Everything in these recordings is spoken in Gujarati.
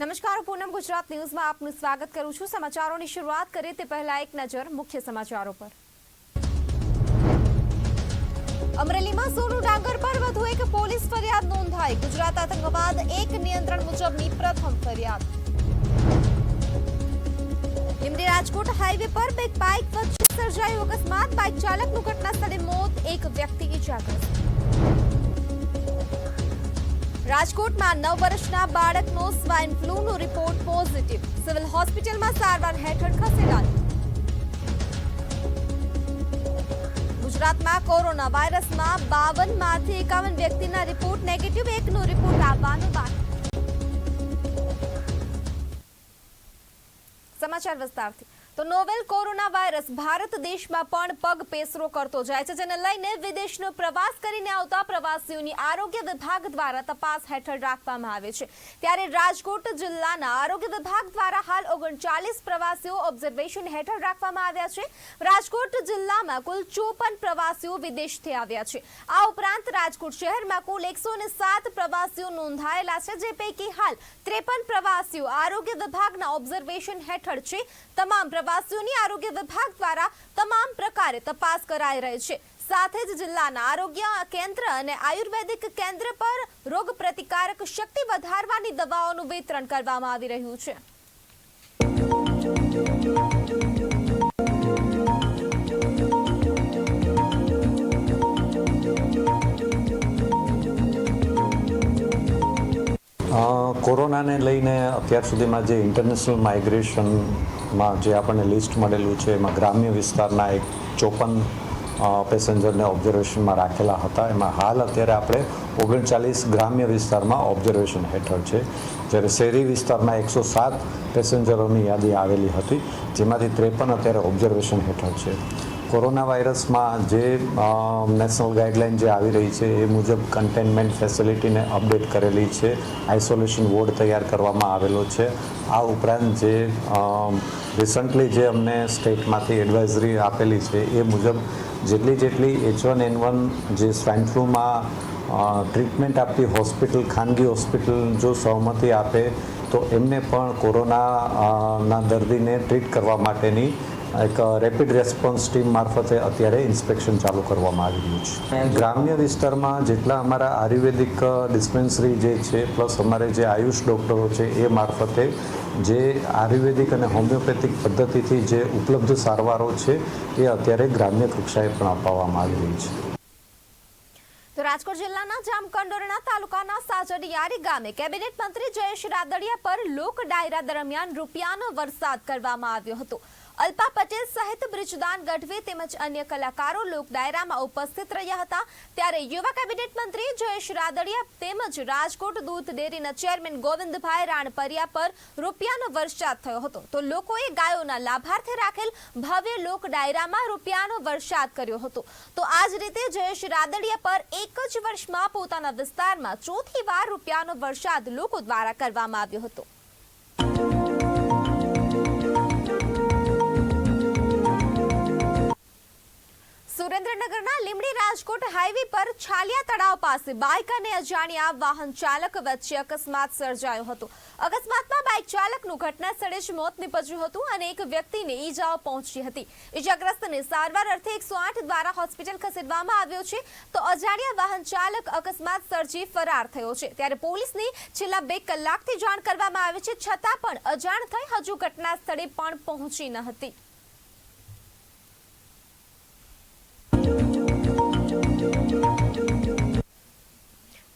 નમસ્કાર, પૂનમ ગુજરાત ન્યૂઝમાં આપનું સ્વાગત કરું છું. સમાચારોની શરૂઆત કરીએ તે પહેલા એક નજર મુખ્ય સમાચારો પર. અમરેલીમાં સોનું ડાંગર પર વધુ એક પોલીસ ફરિયાદ નોંધાઈ. ગુજરાત આતંકવાદ એક નિયંત્રણ મુજબની પ્રથમ ફરિયાદ. લીંબડી રાજકોટ હાઈવે પર બે બાઇક વચ્ચે સર્જાયો અકસ્માત. બાઇક ચાલકનું ઘટના સ્થળે મોત. એક વ્યક્તિ ઇજાગ્રસ્ત. રાજકોટમાં નવ વર્ષના બાળકનો સ્વાઇન ફ્લૂનો રિપોર્ટ પોઝિટિવ. સિવિલ હોસ્પિટલમાં સારવાર હેઠળ ખસેડાયો. ગુજરાતમાં કોરોના વાયરસમાં બાવનમાંથી એકાવન વ્યક્તિના રિપોર્ટ નેગેટિવ, એકનો રિપોર્ટ આવવાનો બાકી. સમાચાર વિસ્તારથી. તો નોવેલ કોરોના વાયરસ ભારત દેશમાં પણ પગ પેસરો કરતો જાય છે, જેને લઈને વિદેશનો પ્રવાસ કરીને આવતા પ્રવાસીઓની આરોગ્ય વિભાગ દ્વારા તપાસ હેઠળ રાખવામાં આવે છે. ત્યારે રાજકોટ જિલ્લાના આરોગ્ય વિભાગ દ્વારા હાલ ઓગણચાલીસ પ્રવાસીઓ ઓબ્ઝર્વેશન હેઠળ રાખવામાં આવ્યા છે. રાજકોટ જિલ્લામાં કુલ ચોપન પ્રવાસીઓ વિદેશથી આવ્યા છે. આ ઉપરાંત રાજકોટ શહેરમાં કુલ એકસો પ્રવાસીઓ નોંધાયેલા છે, જે પૈકી હાલ ત્રેપન પ્રવાસીઓ આરોગ્ય વિભાગના ઓબ્ઝર્વેશન હેઠળ છે. તમામ પ્રવાસીઓની આરોગ્ય વિભાગ દ્વારા તમામ પ્રકારે તપાસ કરાઈ રહી છે. સાથે જ જિલ્લાના આરોગ્ય કેન્દ્ર અને આયુર્વેદિક કેન્દ્ર પર રોગ પ્રતિકારક શક્તિ વધારવાની દવાઓનું વિતરણ કરવામાં આવી રહ્યું છે. કોરોનાને લઈને અત્યાર સુધીમાં જે ઇન્ટરનેશનલ માઇગ્રેશનમાં જે આપણને લિસ્ટ મળેલું છે, એમાં ગ્રામ્ય વિસ્તારના એક ચોપન પેસેન્જરને ઓબ્ઝર્વેશનમાં રાખેલા હતા. એમાં હાલ અત્યારે આપણે ઓગણચાલીસ ગ્રામ્ય વિસ્તારમાં ઓબ્ઝર્વેશન હેઠળ છે. જ્યારે શહેરી વિસ્તારના એકસો સાત પેસેન્જરોની યાદી આવેલી હતી, જેમાંથી ત્રેપન અત્યારે ઓબ્ઝર્વેશન હેઠળ છે. કોરોના વાયરસમાં જે નેશનલ ગાઈડલાઇન જે આવી રહી છે, એ મુજબ કન્ટેનમેન્ટ ફેસિલિટીને અપડેટ કરેલી છે, આઇસોલેશન વોર્ડ તૈયાર કરવામાં આવેલો છે. આ ઉપરાંત જે રિસન્ટલી જે અમને સ્ટેટમાંથી એડવાઇઝરી આપેલી છે, એ મુજબ જેટલી જેટલી એચ વન એન વન જે સ્વાઇન ફ્લૂમાં ટ્રીટમેન્ટ આપતી હોસ્પિટલ, ખાનગી હોસ્પિટલ જો સહમતિ આપે, તો એમને પણ કોરોના ના દર્દીને ટ્રીટ કરવા માટેની એક રેપિડ રેસ્પોન્સ ટીમ મારફતે અત્યારે ઇન્સ્પેક્શન ચાલુ કરવામાં આવી રહ્યું છે. ગ્રામ્ય વિસ્તારમાં જેટલા અમારા આયુર્વેદિક ડિસ્પેન્સરી જે છે પ્લસ અમારે જે આયુષ ડૉક્ટરો છે, એ મારફતે જે આયુર્વેદિક અને હોમિયોપેથિક પદ્ધતિથી જે ઉપલબ્ધ સારવારો છે, એ અત્યારે ગ્રામ્ય કક્ષાએ પણ અપાવવામાં આવી રહી છે. તો રાજકોટ જિલ્લાના જામકંડોરણા તાલુકાના સાજડિયારી ગામે કેબિનેટ મંત્રી જયેશ રાદડિયા પર લોક ડાયરા દરમિયાન રૂપિયાનો વરસાદ કરવામાં આવ્યો હતો. અલ્પા પટેલ સહિત બ્રિજદાન ગઢવી તેમજ અન્ય કલાકારો લોક ડાયરામાં ઉપસ્થિત રહ્યા હતા. ત્યારે યુવા કેબિનેટ મંત્રી જયેશ રાદડિયા તેમજ રાજકોટ દૂધ ડેરીના ચેરમેન ગોવિંદભાઈ રાણપરિયા પર રૂપિયાનો વરસાદ થયો હતો. તો લોકોએ ગાયોના લાભાર્થે રાખેલ ભવ્ય લોક ડાયરામાં રૂપિયાનો વરસાદ કર્યો હતો. તો આ જ રીતે જયેશ રાદડિયા પર એક જ વર્ષમાં પોતાના વિસ્તારમાં ચોથી વાર રૂપિયાનો વરસાદ લોકો દ્વારા કરવામાં આવ્યો હતો. સુરેન્દ્રનગરના લીમડી રાજકોટ હાઈવે પર છાલિયા તળાવ પાસે બાઇક અને અજાણ્યા વાહન ચાલક વચ્ચે અકસ્માત સર્જાયો હતો. અકસ્માતમાં બાઇક ચાલકનું ઘટના સ્થળે જ મોત નીપજ્યું હતું અને એક વ્યક્તિને ઈજાઓ પહોંચી હતી. ઈજાગ્રસ્તને સારવાર અર્થે એકસો દ્વારા હોસ્પિટલ ખસેડવામાં આવ્યો છે. તો અજાણ્યા વાહન ચાલક અકસ્માત સર્જી ફરાર થયો છે. ત્યારે પોલીસની છેલ્લા બે કલાકથી જાણ કરવામાં આવી છે. છતાં પણ અજાણ થઈ હજુ ઘટના સ્થળે પણ પહોંચી ન હતી.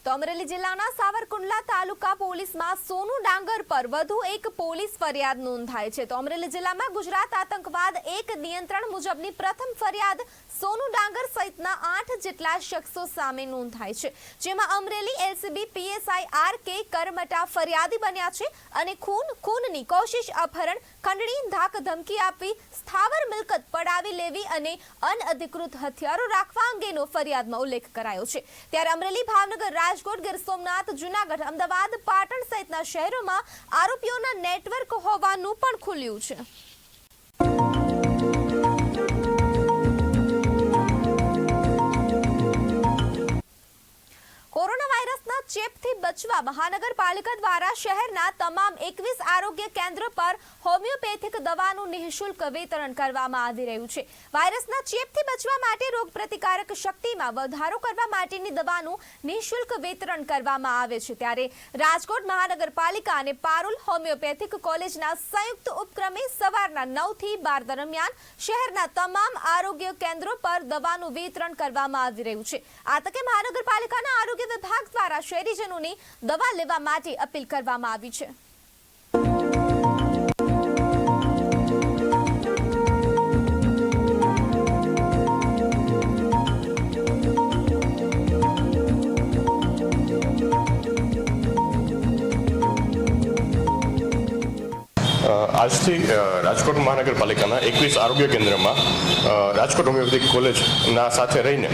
તો અમરેલી જિલ્લાના સાવરકુંડલા તાલુકા પોલીસમાં સોનુ ડાંગર પર વધુ એક પોલીસ ફરિયાદ નોંધાઈ છે. તો અમરેલી જિલ્લામાં ગુજરાત આતંકવાદ એક નિયંત્રણ મુજબની પ્રથમ ફરિયાદ સોનુ ડાંગર સહિતના આઠ જેટલા શખ્સો સામે નોંધાઈ છે. જેમાં Amreli LCB, PSI R K Karamta ફરિયાદી બન્યા છે અને ખૂન, ખૂનની કોશિશ અપહરણ, ખંડણી, ધાક ધમકી આપવી, સ્થાવર મિલકત પડાવી લેવી અને અનઅધિકૃત હથિયારો રાખવા અંગેનો ફરિયાદમાં ઉલ્લેખ કરાયો છે. ત્યારે અમરેલી ભાવનગર રાજકોટ ગીર સોમનાથ, જુનાગઢ, અમદાવાદ, પાટણ સહિતના શહેરોમાં આરોપીઓના નેટવર્ક હોવાનું પણ ખુલ્યું છે. કોરોના વાયરસના ચેપથી બચવા મહાનગરપાલિકા દ્વારા શહેરના તમામ એકવીસ આરોગ્ય કેન્દ્ર પર હોમિયોપેથિક દવાનું નિઃશુલ્ક વિતરણ કરવામાં આવી રહ્યું છે. વાયરસના ચેપથી બચવા માટે રોગ પ્રતિકારક શક્તિમાં વધારો કરવા માટેની દવાનું નિઃશુલ્ક વિતરણ કરવામાં આવે છે. ત્યારે રાજકોટ મહાનગરપાલિકા અને પારુલ હોમિયોપેથિક કોલેજના સંયુક્ત ઉપક્રમે સવારના નવથી બાર દરમિયાન શહેરના તમામ આરોગ્ય કેન્દ્રો પર દવાનું વિતરણ કરવામાં આવી રહ્યું છે. આ તકે મહાનગરપાલિકાના આરોગ્ય વિભાગ દ્વારા શહેરીજનોને દવા લેવા માટે અપીલ કરવામાં આવી છે. આજથી રાજકોટ મહાનગરપાલિકાના એકવીસ આરોગ્ય કેન્દ્રમાં રાજકોટ હોમિયોપેથિક કોલેજના સાથે રહીને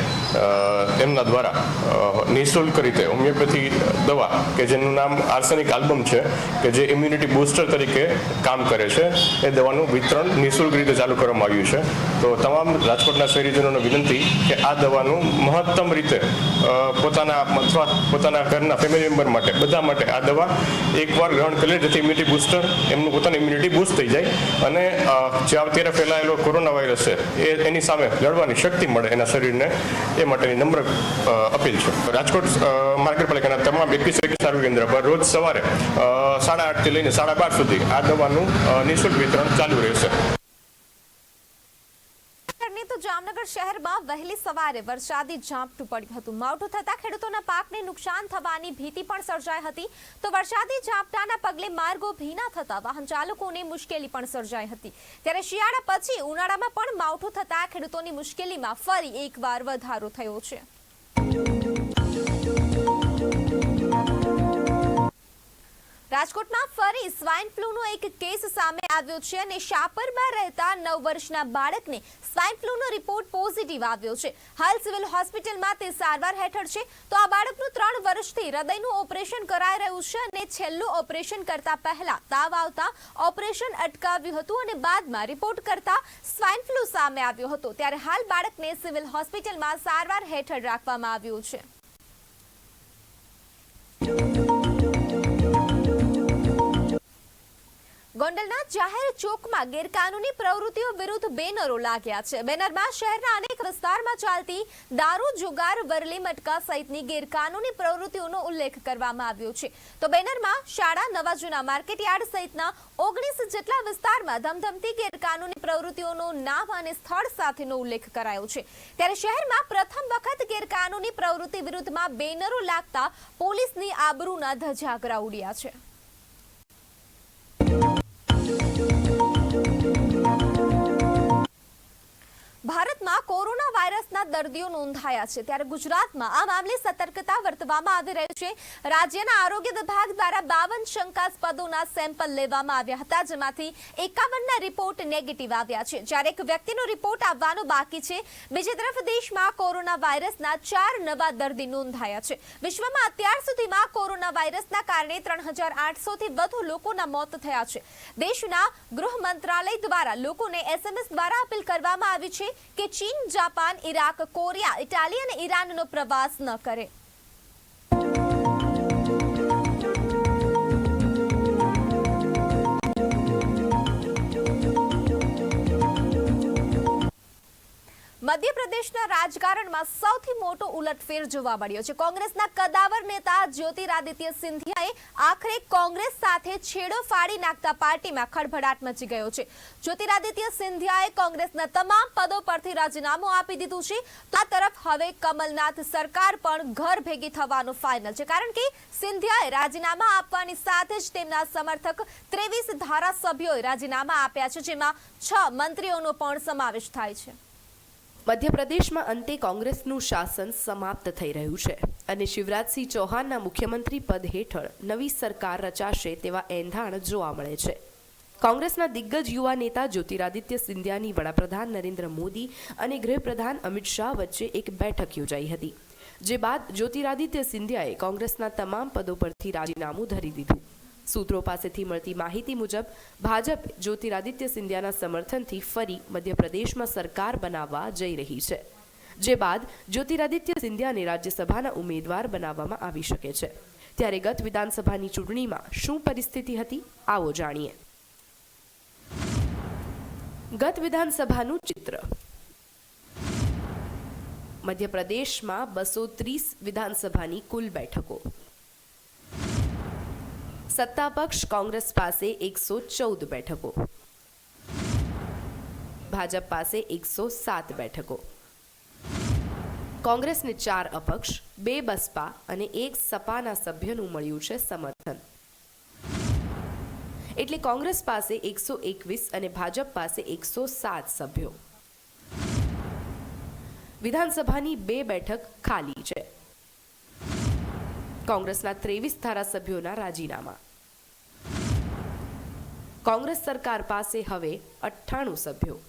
તેમના દ્વારા નિઃશુલ્ક રીતે હોમિયોપેથી દવા, કે જેનું નામ આર્સેનિક આલ્બમ છે, કે જે ઇમ્યુનિટી બૂસ્ટર તરીકે કામ કરે છે, એ દવાનું વિતરણ નિઃશુલ્ક રીતે ચાલુ કરવામાં આવ્યું છે. તો તમામ રાજકોટના શહેરીજનોને વિનંતી કે આ દવાનું મહત્તમ રીતે પોતાના અથવા પોતાના ઘરના ફેમિલી મેમ્બર માટે, બધા માટે આ દવા એકવાર ગ્રહણ કરી લે, જેથી ઇમ્યુનિટી બૂસ્ટર એમનું પોતાનું ઇમ્યુનિટી બૂસ્ટ થઈ જાય. અને જે અત્યારે ફેલાયેલો કોરોના વાયરસ છે, એ એની સામે લડવાની શક્તિ મળે એના શરીરને, એ માટેની નમ્ર અપીલ છે. રાજકોટ મહાનગરપાલિકાના તમામ એકવીસ એકવીસ આરોગ્ય કેન્દ્ર પર રોજ સવારે સાડા આઠથી લઈને સાડા બાર સુધી આ દવાનું નિઃશુલ્ક વિતરણ ચાલુ રહેશે. જામનગર શહેરમાં વહેલી સવારે વરસાદી ઝાપટું પડ્યું હતું. માવઠું થતા ખેડૂતોના પાકને નુકસાન થવાની ભીતિ પણ સર્જાઈ હતી. તો વરસાદી ઝાપટાના પગલે માર્ગો ભીના થતા વાહન ચાલકોને મુશ્કેલી પણ સર્જાઈ હતી. ત્યારે શિયાળા પછી ઉનાળામાં પણ માવઠું થતા ખેડૂતોની મુશ્કેલીમાં ફરી એકવાર વધારો થયો છે. રાજકોટમાં ફરી સ્વાઇન ફ્લૂનો એક કેસ સામે આવ્યો છે અને શાપરમાં રહેતા નવ વર્ષના બાળકને સ્વાઇન ફ્લૂનો રિપોર્ટ પોઝિટિવ આવ્યો છે. હાલ સિવિલ હોસ્પિટલમાં તે સારવાર હેઠળ છે. તો આ બાળકનું ત્રણ વર્ષથી હૃદયનું ઓપરેશન કરાઈ રહ્યું છે અને છેલ્લું ઓપરેશન કરતા પહેલા તાવ આવતા ઓપરેશન અટકાવ્યું હતું અને બાદમાં રિપોર્ટ કરતા સ્વાઇન ફ્લૂ સામે આવ્યો હતો. ત્યારે હાલ બાળકને સિવિલ હોસ્પિટલમાં સારવાર હેઠળ રાખવામાં આવ્યું છે. ગોંડલના જાહેર ચોકમાં ગેરકાનૂની પ્રવૃત્તિઓ વિરુદ્ધ બેનરો લાગ્યા છે. બેનરમાં શહેરના અનેક વિસ્તારમાં ચાલતી દારૂ, જુગાર, વરલી મટકા સહિતની ગેરકાનૂની પ્રવૃત્તિઓનો ઉલ્લેખ કરવામાં આવ્યો છે. તો બેનરમાં શાળા, નવા જૂના માર્કેટયાર્ડ સહિતના ઓગણીસ જેટલા વિસ્તારમાં ધમધમતી ગેરકાનૂની પ્રવૃત્તિઓનો નામ અને સ્થળ સાથેનો ઉલ્લેખ કરાયો છે. ત્યારે શહેરમાં પ્રથમ વખત ગેરકાનૂની પ્રવૃત્તિ વિરુદ્ધમાં બેનરો લાગતા પોલીસની આબરૂના ધજાગરા ઉડ્યા છે. ભારતમાં કોરોના વાયરસના દર્દીઓ નોંધાયા છે. ત્યારે ગુજરાતમાં આ મામલે સતર્કતા વર્તવામાં આવી રહી છે. રાજ્યના આરોગ્ય વિભાગ દ્વારા બાવન શંકાસ્પદોના સેમ્પલ લેવામાં આવ્યા હતા, જેમાંથી એકાવનના રિપોર્ટ નેગેટિવ આવ્યા છે. જ્યારે એક વ્યક્તિનો રિપોર્ટ આવવાનો બાકી છે. બીજી તરફ દેશમાં કોરોના વાયરસના ચાર નવા દર્દી નોંધાયા છે. વિશ્વમાં અત્યાર સુધીમાં કોરોના વાયરસના કારણે ત્રણ હજાર આઠસોથી વધુ લોકોના મોત થયા છે. દેશના ગૃહ મંત્રાલય દ્વારા લોકોને એસએમએસ દ્વારા અપીલ કરવામાં આવી છે. કે ચીન જાપાન ઈરાક કોરિયા ઇટાલી અને ઈરાનનો પ્રવાસ ન કરે. મધ્યપ્રદેશના રાજકારણમાં સૌથી મોટો ઉલટફેર જોવા મળ્યો છે. કોંગ્રેસના કદાવર નેતા જ્યોતિરાદિત્ય સિંધિયાએ આખરે કોંગ્રેસ સાથે છેડો ફાડી નાખતા પાર્ટીમાં ખળભળાટ મચી ગયો છે. જ્યોતિરાદિત્ય સિંધિયાએ કોંગ્રેસના તમામ પદો પરથી રાજીનામું આપી દીધું છે. આ તરફ હવે કમલનાથ સરકાર પણ ઘર ભેગી થવાનું ફાઇનલ છે. કારણ કે સિંધિયાએ રાજીનામા આપવાની સાથે જ તેમના સમર્થક ત્રેવીસ ધારાસભ્યોએ રાજીનામા આપ્યા છે, જેમાં છ મંત્રીઓનો પણ સમાવેશ થાય છે. મધ્યપ્રદેશમાં અંતે કોંગ્રેસનું શાસન સમાપ્ત થઈ રહ્યું છે અને શિવરાજસિંહ ચૌહાણના મુખ્યમંત્રી પદ હેઠળ નવી સરકાર રચાશે તેવા એંધાણ જોવા મળે છે. કોંગ્રેસના દિગ્ગજ યુવા નેતા જ્યોતિરાદિત્ય સિંધિયાની વડાપ્રધાન નરેન્દ્ર મોદી અને ગૃહપ્રધાન અમિત શાહ વચ્ચે એક બેઠક યોજાઈ હતી, જે બાદ જ્યોતિરાદિત્ય સિંધિયાએ કોંગ્રેસના તમામ પદો પરથી રાજીનામું ધરી દીધું. સૂત્રો પાસેથી મળતી માહિતી મુજબ, ભાજપ જ્યોતિરાદિત્ય સિંધિયાના સમર્થનથી ફરી મધ્યપ્રદેશમાં સરકાર બનાવવા જઈ રહી છે, જે બાદ જ્યોતિરાદિત્ય સિંધિયાને રાજ્યસભાના ઉમેદવાર બનાવવામાં આવી શકે છે. ત્યારે ગત વિધાનસભાની ચૂંટણીમાં શું પરિસ્થિતિ હતી, આવો જાણીએ. ગત વિધાનસભાનું ચિત્ર. મધ્યપ્રદેશમાં બસો ત્રીસ વિધાનસભાની કુલ બેઠકો. સત્તાપક્ષ કોંગ્રેસ પાસે એકસો ચૌદ બેઠકો. ભાજપ પાસે એકસો સાત બેઠકો. કોંગ્રેસને ચાર અપક્ષ, બે બસપા અને એક સપાના સભ્યનું મળ્યું છે સમર્થન. એટલે કોંગ્રેસ પાસે એકસો એકવીસ અને ભાજપ પાસે એકસો સાત સભ્યો. વિધાનસભાની બે બેઠક ખાલી છે. કોંગ્રેસના ત્રેવીસ ધારાસભ્યોના રાજીનામા. કોંગ્રેસ સરકાર પાસે હવે અઠ્ઠાણું સભ્યો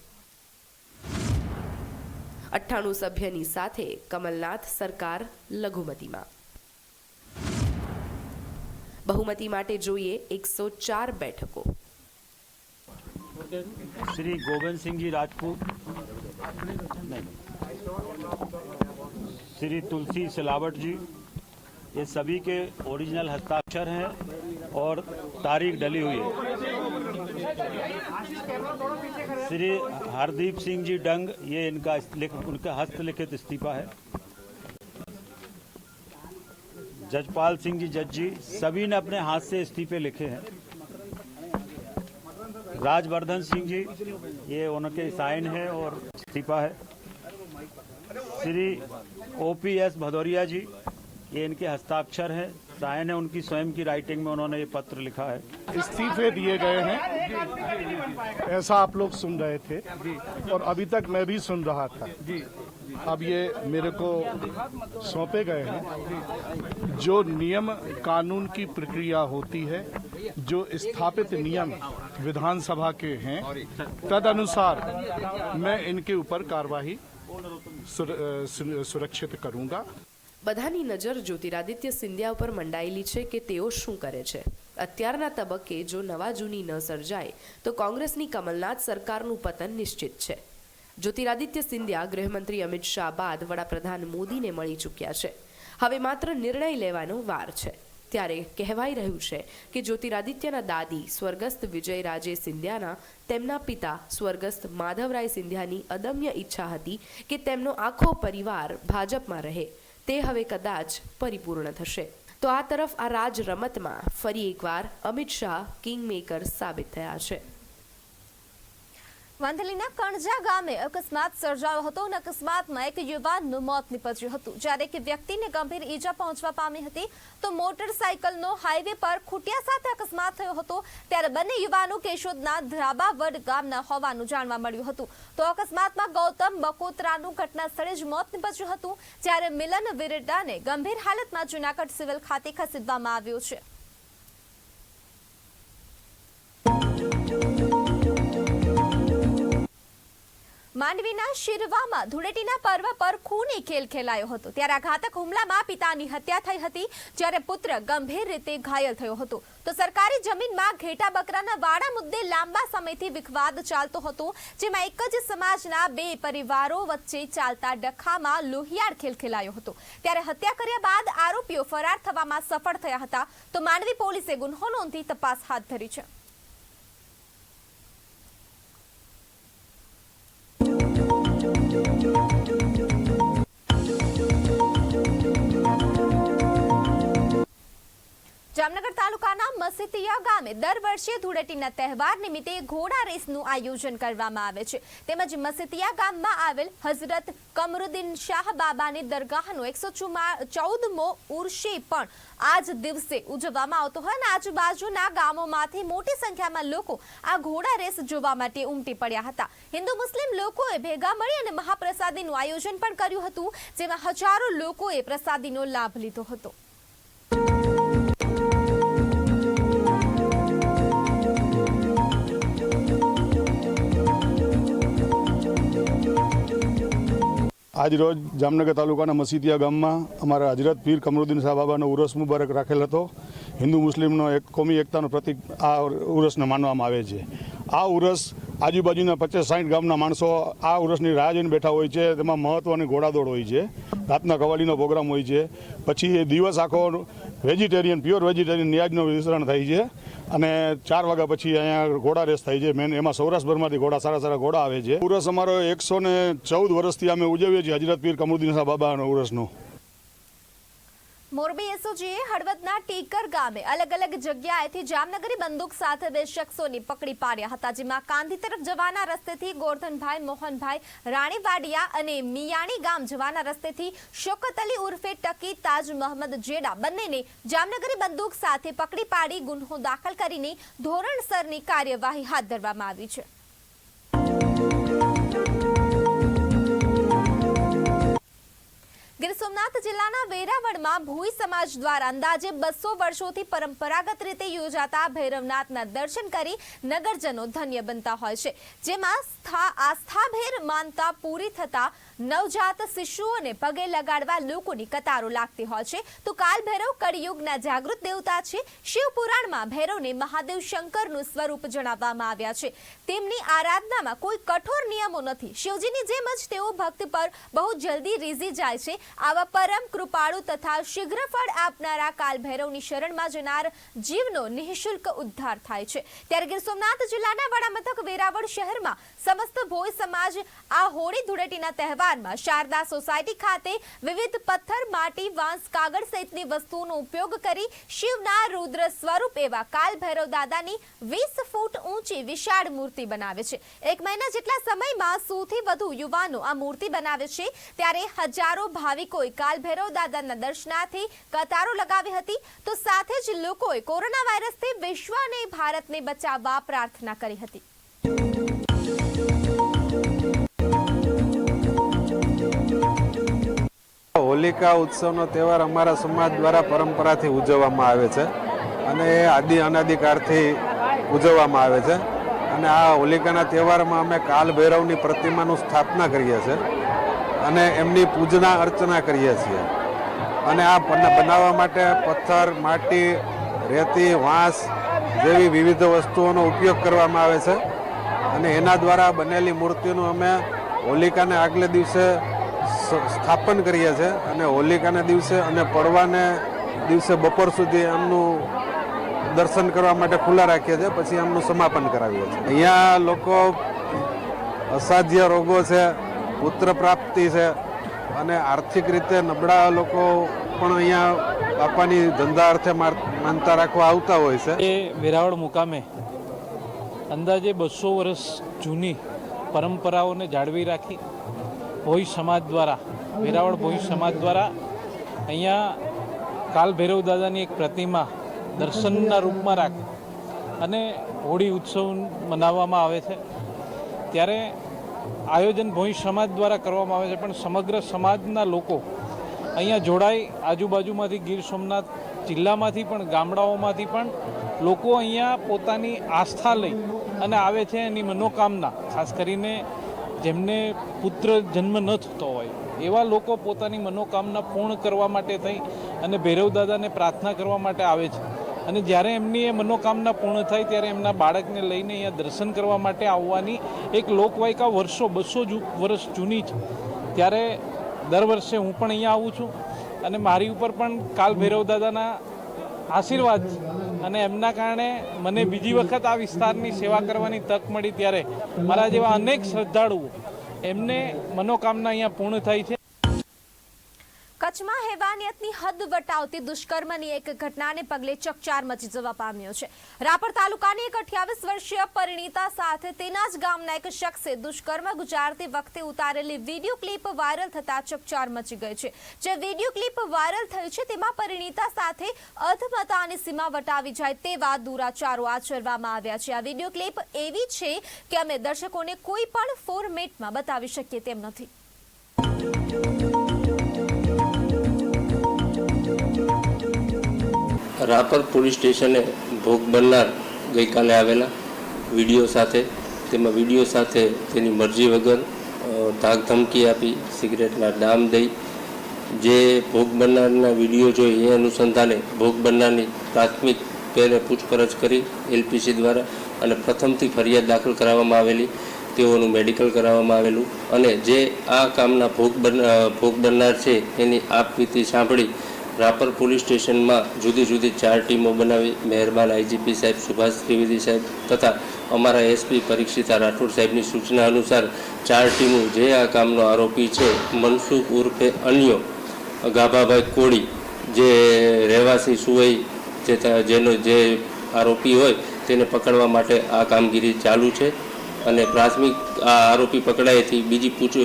અઠ્ઠાણું સભ્યની સાથે કમલનાથ સરકાર લઘુમતીમાં બહુમતી માટે જોઈએ એકસો ચાર બેઠકો श्री गोविंद सिंह जी राजपूत नहीं श्री तुलसी सिलावट जी ये सभी के ओरिजिनल हस्ताक्षर हैं और तारीख डली हुई है श्री हरदीप सिंह जी डंग, ये इनका उनका हस्तलिखित इस्तीफा है। जजपाल सिंह जी, जज जी, सभी ने अपने हाथ से इस्तीफे लिखे हैं। राजवर्धन सिंह जी, ये उनके साइन है और इस्तीफा है। श्री ओपीएस भदौरिया जी, ये इनके हस्ताक्षर हैं। साइन है उनकी स्वयं की राइटिंग में उन्होंने ये पत्र लिखा है। इस्तीफे दिए गए हैं। ऐसा आप लोग सुन रहे थे और अभी तक मैं भी सुन रहा था। अब ये मेरे को सौंपे गए हैं। जो नियम कानून की प्रक्रिया होती है जो स्थापित नियम विधानसभा के हैं तद अनुसार मैं इनके ऊपर कार्यवाही सुर, सुरक्षित करूँगा। બધાની નજર જ્યોતિરાદિત્ય સિંધિયા ઉપર મંડાયેલી છે કે તેઓ શું કરે છે? અત્યારના તબક્કે જો નવા જૂની ન સર્જાય, તો કોંગ્રેસની કમલનાથ સરકારનું પતન નિશ્ચિત છે. જ્યોતિરાદિત્ય સિંધિયા ગૃહમંત્રી અમિત શાહ બાદ વડાપ્રધાન મોદીને મળી ચૂક્યા છે. હવે માત્ર નિર્ણય લેવાનો વાર છે. ત્યારે કહેવાઈ રહ્યું છે કે જ્યોતિરાદિત્યના દાદી સ્વર્ગસ્થ વિજયરાજે સિંધિયાના, તેમના પિતા સ્વર્ગસ્થ માધવરાય સિંધિયાની અદમ્ય ઈચ્છા હતી કે તેમનો આખો પરિવાર ભાજપમાં રહે. તે હવે કદાચ પરિપૂર્ણ થશે. તો આ તરફ આ રાજ રમતમાં ફરી એકવાર અમિત શાહ કિંગમેકર સાબિત થયા છે. વાંધલીના કણજા ગામે અકસ્માત સર્જાયો હતો અને અકસ્માતમાં એક યુવાનનું મોત નીપજ્યું હતું. જ્યારે એક વ્યક્તિને ગંભીર ઈજા પહોંચવા પામી હતી, તો મોટરસાયકલનો હાઈવે પર ખૂટિયા સાથે અકસ્માત થયો હતો. ત્યારે બંને યુવાનો કેશોદના ધ્રાબાવડ ગામના હોવાનું જાણવા મળ્યું હતું. તો અકસ્માતમાં ગૌતમ બકોત્રાનું ઘટના સ્થળે જ મોત નીપજ્યું હતું, જ્યારે મિલન વિરડાને ગંભીર હાલતમાં જુનાગઢ સિવિલ ખાતે ખસેડવામાં આવ્યો છે. માંડવીના શિરવામાં ધૂળેટીના પર્વ પર ખૂની ખેલ ખેલાયો હતો. ત્યારે આ ઘાતક હુમલામાં પિતાની હત્યા થઈ હતી, જ્યારે પુત્ર ગંભીર રીતે ઘાયલ થયો હતો. તો સરકારી જમીનમાં ઘેટા બકરાના વાડા મુદ્દે લાંબા સમયથી વિખવાદ ચાલતો હતો, જેમાં એક જ સમાજના બે પરિવારો વચ્ચે ચાલતા ડખામાં લોહિયાળ ખેલ ખેલાયો હતો. ત્યારે હત્યા કર્યા બાદ આરોપીઓ ફરાર થવામાં સફળ થયા હતા. તો માંડવી પોલીસે ગુન્હો નોંધી તપાસ હાથ ધરી છે. જામનગર તાલુકાના મસીતિયા ગામે દર વર્ષે ધૂળેટીના તહેવાર નિમિત્તે ઘોડા રેસનું આયોજન કરવામાં આવે છે. તેમજ મસીતિયા ગામમાં આવેલ હઝરત કમરુદ્દીન શાહ બાબાની દરગાહનો એકસો ચૌદમો ઉર્ષે પણ આજ દિવસે ઉજવવામાં આવતો હોય અને આજુબાજુના ગામોમાંથી મોટી સંખ્યામાં લોકો આ ઘોડા રેસ જોવા માટે ઉમટી પડ્યા હતા. હિન્દુ મુસ્લિમ લોકોએ ભેગા મળી અને મહાપ્રસાદીનું આયોજન પણ કર્યું હતું, જેમાં હજારો લોકોએ પ્રસાદીનો લાભ લીધો હતો. આજ રોજ જામનગર તાલુકાના મસીતિયા ગામમાં અમારા હજરત પીર કમરુદ્દીન શાહ બાબાનો ઉરસ મુબારક રાખેલ હતો. હિન્દુ મુસ્લિમનો એક કોમી એકતાનો પ્રતિક આ ઉરસને માનવામાં આવે છે. આ ઉરસ આજુબાજુના પચાસ સાઠ ગામના માણસો આ ઉરસની રાહ જોઈને બેઠા હોય છે. તેમાં મહત્ત્વની ઘોડાદોડ હોય છે. રાતના કવાલીનો પ્રોગ્રામ હોય છે. પછી એ દિવસ આખો વેજીટેરિયન પ્યોર વેજીટેરિયન ન્યાજનું વિસ્તરણ થાય છે. અને ચાર વાગ્યા પછી અહીંયા ઘોડા રેસ થાય છે. મેન એમાં સૌરાષ્ટ્રભરમાંથી ઘોડા, સારા સારા ઘોડા આવે છે. ઉરસ અમારો એકસો ને ચૌદ વર્ષથી અમે ઉજવીએ છીએ. હજરત પીર કમરુદ્દીન સાહેબ બાબાનો ઉરસનો. મોરબી એસઓજીએ હળવદના ટીકર ગામે અલગ અલગ જગ્યાએથી જામનગરી બંદૂક સાથે બે શખ્સોની પકડી પાડ્યા હતા, જેમાં કાંધી તરફ જવાના રસ્તેથી ગોરધનભાઈ મોહનભાઈ રાણીવાડિયા અને મિયાણી ગામ જવાના રસ્તેથી શોકત અલી ઉર્ફે ટકી તાજ મોહમ્મદ જેડા બંનેને જામનગરી બંદૂક સાથે પકડી પાડી ગુન્હો દાખલ કરીને ધોરણસરની કાર્યવાહી હાથ ધરવામાં આવી છે. ગીર સોમનાથ જિલ્લાના વેરાવળમાં ભૂઈ સમાજ દ્વારા અંદાજે બસો વર્ષોથી પરંપરાગત રીતે યોજાતા ભૈરવનાથના દર્શન કરી નગરજનો ધન્ય બનતા હોય છે. જેમાં સ્થા- આસ્થાભેર માનતા પૂરી થતા નવજાત શિશુઓને પગે લગાડવા લોકોની કતારો લાગતી હોય છે. તો કાલ ભૈરવ કળિયુગના જાગૃત દેવતા છે. શિવ પુરાણમાં ભૈરવને મહાદેવ શંકરનું સ્વરૂપ જણાવવામાં આવ્યા છે. તેમની આરાધનામાં કોઈ કઠોર નિયમો નથી. શિવજીની જેમ જ તેઓ ભક્ત પર બહુ જલ્દી રીઝી જાય છે. આવા પરમ કૃપાળુ તથા શીઘ્ર ફળ આપનારા કાલ ભૈરવની શરણમાં જનાર જીવનો નિઃશુલ્ક ઉદ્ધાર થાય છે. ત્યારે ગીર સોમનાથ જિલ્લાના વડામથક વેરાવળ શહેરમાં સમસ્ત ભોય સમાજ આ હોળી ધૂળેટીના તહેવારમાં શારદા સોસાયટી ખાતે વિવિધ પથ્થર, માટી, વાંસ, કાગળ સહિતની વસ્તુઓનો ઉપયોગ કરી શિવના રુદ્ર સ્વરૂપ એવા કાલ ભૈરવ દાદાની વીસ ફૂટ ઊંચી વિશાળ મૂર્તિ બનાવે છે. એક મહિના જેટલા સમયમાં સૌથી વધુ યુવાનો આ મૂર્તિ બનાવે છે. ત્યારે હજારો ભાવિકોએ કાલ ભૈરવ દાદાના દર્શનાર્થે કતારો લગાવી હતી. તો સાથે જ લોકોએ કોરોના વાયરસથી વિશ્વ અને ભારતને બચાવવા પ્રાર્થના કરી હતી. હોલિકા ઉત્સવનો તહેવાર અમારા સમાજ દ્વારા પરંપરાથી ઉજવવામાં આવે છે અને એ આદિ અનાદિકાળથી ઉજવવામાં આવે છે. અને આ હોલિકાના તહેવારમાં અમે કાલ ભૈરવની પ્રતિમાનું સ્થાપના કરીએ છીએ અને એમની પૂજના અર્ચના કરીએ છીએ. અને આ બના- બનાવવા માટે પથ્થર, માટી, રેતી, વાંસ જેવી વિવિધ વસ્તુઓનો ઉપયોગ કરવામાં આવે છે. અને એના દ્વારા બનેલી મૂર્તિનું અમે હોલિકાને આગલે દિવસે સ્થાપન કરીએ છીએ અને હોલિકાના દિવસે અને પડવાને દિવસે બપોર સુધી એમનું દર્શન કરવા માટે ખુલ્લા રાખીએ છીએ, પછી એમનું સમાપન કરાવીએ છીએ. અહીંયા લોકો અસાધ્ય રોગો છે, પુત્ર પ્રાપ્તિ છે અને આર્થિક રીતે નબળા લોકો પણ અહીંયા બાપાની ધંધા અર્થે માનતા રાખવા આવતા હોય છે. એ વેરાવળ મુકામે અંદાજે બસો વર્ષ જૂની પરંપરાઓને જાળવી રાખી ભોઈ સમાજ દ્વારા, વેરાવળ ભોઈ સમાજ દ્વારા અહીંયા કાલ ભૈરવ દાદાની એક પ્રતિમા દર્શનના રૂપમાં રાખી અને હોળી ઉત્સવ મનાવવામાં આવે છે. ત્યારે આયોજન ભોઈ સમાજ દ્વારા કરવામાં આવે છે, પણ સમગ્ર સમાજના લોકો અહીંયા જોડાઈ આજુબાજુમાંથી ગીર સોમનાથ જિલ્લામાંથી પણ, ગામડાઓમાંથી પણ લોકો અહીંયા પોતાની આસ્થા લઈ અને આવે છે એની મનોકામના, ખાસ કરીને જેમને પુત્ર જન્મ ન થતો હોય, એવા લોકો પોતાની મનોકામના પૂર્ણ કરવા માટે થઈ અને ભૈરવ દાદાને પ્રાર્થના કરવા માટે આવે છે. અને જ્યારે એમની એ મનોકામના પૂર્ણ થાય ત્યારે એમના બાળકને લઈને અહીંયા દર્શન કરવા માટે આવવાની એક લોકવાયકા વર્ષો, બસો વર્ષ જૂની છે. ત્યારે દર વર્ષે હું પણ અહીંયા આવું છું અને મારી ઉપર પણ કાલ ભૈરવ દાદાના આશીર્વાદ અને એમના કારણે મને બીજી વખત આ વિસ્તારની સેવા કરવાની તક મળી ત્યારે મારા જેવા અનેક શ્રદ્ધાળુઓ એમને મનોકામના અહીંયા પૂર્ણ થાય છે. કચ્છમાં હેવાનિયતની હદ વટાવતી દુષ્કર્મની એક ઘટનાને પગલે ચકચાર મચી જવા પામ્યો છે. રાપર તાલુકાની એક અઠ્યાવીસ વર્ષીય પરિણીતા સાથે તેના જ ગામના એક શખ્સે દુષ્કર્મ ગુજારતી વખતે ઉતારેલી વીડિયો ક્લિપ વાયરલ થતા ચકચાર મચી ગઈ છે. જે વીડિયો ક્લિપ વાયરલ થઈ છે તેમાં પરિણીતા સાથે અધમતાની સીમા વટાવી જાય તેવા દુરાચારો આચરવામાં આવ્યા છે. આ વીડિયો ક્લિપ એવી છે કે અમે દર્શકોને કોઈ પણ ફોર્મેટમાં બતાવી શકીએ તેમ નથી. રાપર પોલીસ સ્ટેશને ભોગ બનનાર ગઈકાલે આવેલા વીડિયો સાથે, તેમાં વીડિયો સાથે તેની મરજી વગર ધાકધમકી ધાક ધમકી આપી, સિગરેટના ડામ દઈ, જે ભોગ બનનારના વીડિયો જોઈ એ અનુસંધાને ભોગ બનનારની પ્રાથમિક પહેલે પૂછપરછ કરી એલપીસી દ્વારા અને પ્રથમથી ફરિયાદ દાખલ કરાવવામાં આવેલી, તેઓનું મેડિકલ કરાવવામાં આવેલું અને જે આ કામના ભોગ બન ભોગ બનનાર છે એની આપવીતી સાંભળી રાપર પોલીસ સ્ટેશનમાં જુદી જુદી ચાર ટીમો બનાવી મહેરબાન આઈજીપી સાહેબ, સુભાષ ત્રિવેદી સાહેબ તથા અમારા એસપી પરીક્ષિતા રાઠોડ સાહેબની સૂચના અનુસાર ચાર ટીમો જે આ કામનો આરોપી છે, મનસુખ ઉર્ફે અન્યો, ગાભાભાઈ કોળી, જે રહેવાસી સુવઈ, જે જેનો જે આરોપી હોય તેને પકડવા માટે આ કામગીરી ચાલુ છે અને પ્રાથમિક આ આરોપી પકડાયેથી બીજી પૂછ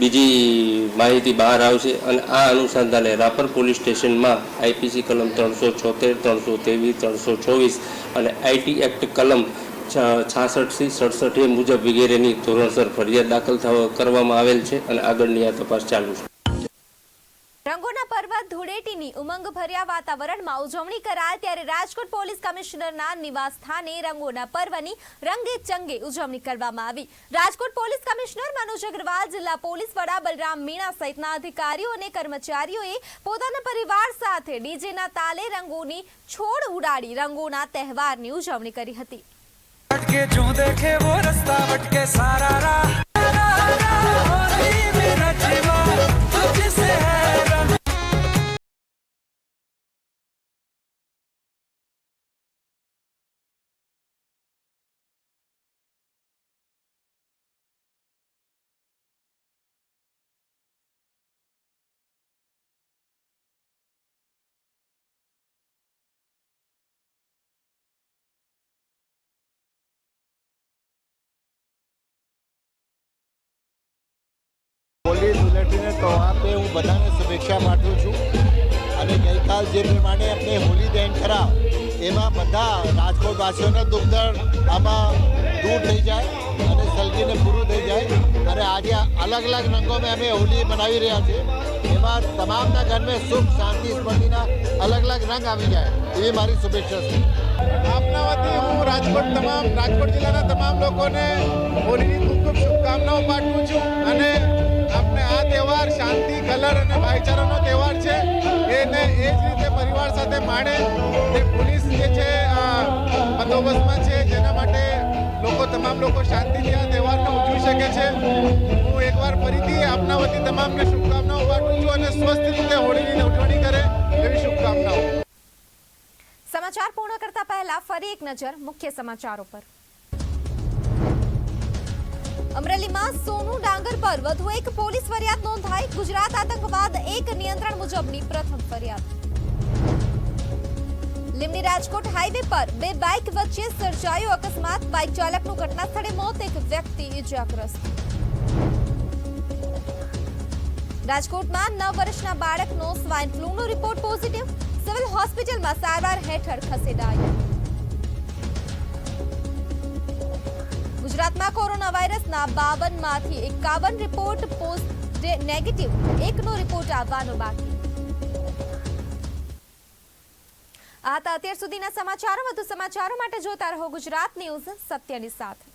બીજી માહિતી બહાર આવશે અને આ અનુસંધાને રાપર પોલીસ સ્ટેશનમાં આઈપીસી કલમ ત્રણસો છોતેર, ત્રણસો ત્રેવીસ, ત્રણસો ચોવીસ અને આઈટી એક્ટ કલમ છાસઠથી સડસઠ એ મુજબ વગેરેની ધોરણસર ફરિયાદ દાખલ કરવામાં આવેલ છે અને આગળની આ તપાસ ચાલુ છે. રંગોના પર્વ ધૂળેટીની ઉમંગભર્યા વાતાવરણમાં ઉજવણી કરાય ત્યારે રાજકોટ પોલીસ કમિશનરના નિવાસસ્થાને રંગોના પર્વની રંગે ચંગે ઉજવણી કરવામાં આવી રાજકોટ પોલીસ કમિશનર મનોજ અગ્રવાલ જિલ્લા પોલીસ વડા બલરામ મીણા સહિતના અધિકારીઓ અને કર્મચારીઓએ પોતાના પરિવાર સાથે ડીજેના તાલે રંગોની છોડ ઉડાડી રંગોના તહેવારની ઉજવણી કરી હતી સારા હોલી તો पे હું બધાને શુભેચ્છા પાઠવું છું. અને ગઈકાલ જે પ્રમાણે આપણે હોલી દહેન કરાવ, એમાં બધા રાજકોટવાસીઓના દુઃખ આમાં દૂર થઈ જાય અને સલગીને પૂરું થઈ જાય. અને આજે અલગ અલગ રંગોમાં અમે હોલી મનાવી રહ્યા છીએ. એમાં તમામના ઘરમાં સુખ, શાંતિ સ્મૃતિના અલગ અલગ રંગ આવી જાય. એવી મારી શુભેચ્છા છે. આપના વતી હું રાજકોટ તમામ, રાજકોટ જિલ્લાના તમામ લોકોને હોલીની ખૂબ ખૂબ શુભકામનાઓ પાઠવું છું. અને આપણે આ તહેવાર શાંતિ, કલર અને ભાઈચારાનો તહેવાર છે. એને એ જ રીતે પરિવાર સાથે માણે. જે પોલીસ જે છે બંદોબસ્તમાં છે, જેના માટે લોકો, તમામ લોકો શાંતિથી આ તહેવારને ઉજવી શકે છે. હું એકવાર ફરીથી આપના વતી તમામને શુભકામનાઓ પાઠવું છું અને સ્વસ્થ રીતે હોળીની ઉજવણી કરે એવી શુભકામનાઓ. સમાચાર પૂર્ણ કરતા પહેલા ફરી એક નજર મુખ્ય સમાચારો પર. અમરેલીમાં સોનું ડાંગર પર વધુ એક પોલીસ ફરિયાદ નોંધાઈ. ગુજરાત આતંકવાદ એક નિયંત્રણ મુજબની પ્રથમ ફરિયાદ. લીમડી રાજકોટ હાઈવે પર બે બાઇક વચ્ચે સર્જાયો અકસ્માત. બાઇક ચાલકનું ઘટના સ્થળે મોત. એક વ્યક્તિ ઇજાગ્રસ્ત. રાજકોટમાં નવ વર્ષના બાળકનો સ્વાઇન ફ્લૂનો રિપોર્ટ પોઝિટિવ. સિવિલ હોસ્પિટલમાં સારવાર હેઠળ ખસેડાયો. ગુજરાતમાં કોરોના વાયરસના બાવનમાંથી એકાવન રિપોર્ટ પોસ્ટ નેગેટિવ, એકનો રિપોર્ટ આવવાનો બાકી. આ હતા અત્યાર સુધીના સમાચારો. વધુ સમાચારો માટે જોતા રહો ગુજરાત ન્યૂઝ સત્યની સાથે.